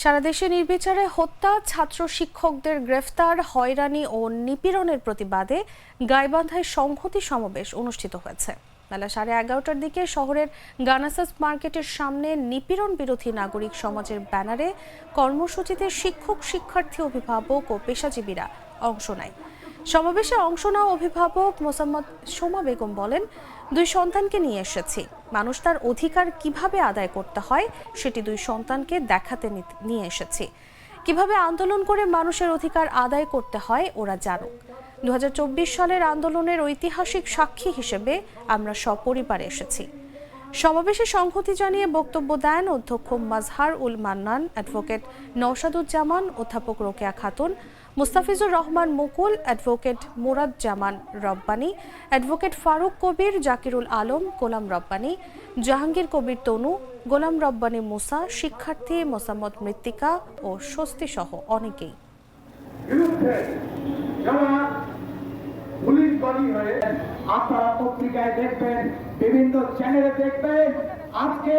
সারা দেশে নির্বিচারে হত্যা, ছাত্র শিক্ষকদের গ্রেফতার, হয়রানি ও নিপীড়নের প্রতিবাদে গাইবান্ধায় সংহতি সমাবেশ অনুষ্ঠিত হয়েছে। বেলা সাড়ে এগারোটার দিকে শহরের গানাসাস মার্কেটের সামনে নিপীড়ন বিরোধী নাগরিক সমাজের ব্যানারে কর্মসূচিতে শিক্ষক, শিক্ষার্থী, অভিভাবক ও পেশাজীবীরা অংশ নেয়। সমাবেশে অংশ নেওয়া অভিভাবক মোসাম্মদ সোমা বেগম বলেন, দুই সন্তানকে নিয়ে এসেছি। মানুষ তার অধিকার কীভাবে আদায় করতে হয়, সেটি দুই সন্তানকে দেখাতে নিয়ে এসেছি। কীভাবে আন্দোলন করে মানুষের অধিকার আদায় করতে হয়, ওরা জানুক। দু হাজার চব্বিশ সালের আন্দোলনের ঐতিহাসিক সাক্ষী হিসেবে আমরা সপরিবারে এসেছি। সমাবেশে সংহতি জানিয়ে বক্তব্য দেন অধ্যক্ষ মাজহার উল মান্নান অ্যাডভোকেট নওশাদুজ্জামান, অধ্যাপক রোকেয়া খাতুন, মুস্তাফিজুর রহমান মুকুল, অ্যাডভোকেট মুরাদ জামান রব্বানী, অ্যাডভোকেট ফারুক কবির, জাকিরুল আলম, গোলাম রব্বানী, জাহাঙ্গীর কবির তনু, গোলাম রব্বানী মুসা, শিক্ষার্থী মোসাম্মদ মৃত্তিকা ও স্বস্তি সহ অনেকেই। পুলিশ হয়ে আপনারা পত্রিকায় দেখবেন বিভিন্ন চ্যানেলে দেখবেন আজকে